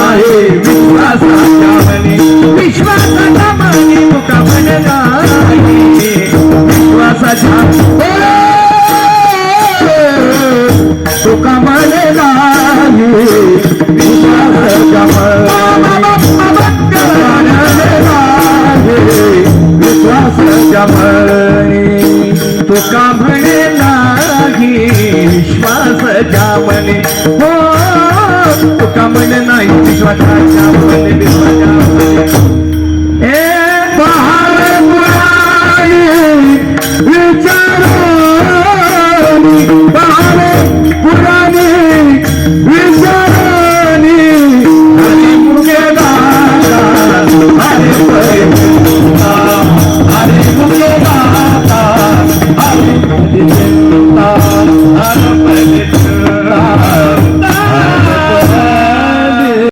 आहे विश्वासाच्या मनी विश्वासाच्या मनी तुका म्हणला विश्वासाच्या विश्वास मनी तुका म्हणला विश्वासाच्या मनी हो का मन नाही विश्वाच्या मन विश्वाच्या ए पहाड विचार पहाड पुराणी विचारानी हरी मुकेदा हरे हरे हरे मुकेदा हरे हरे हरे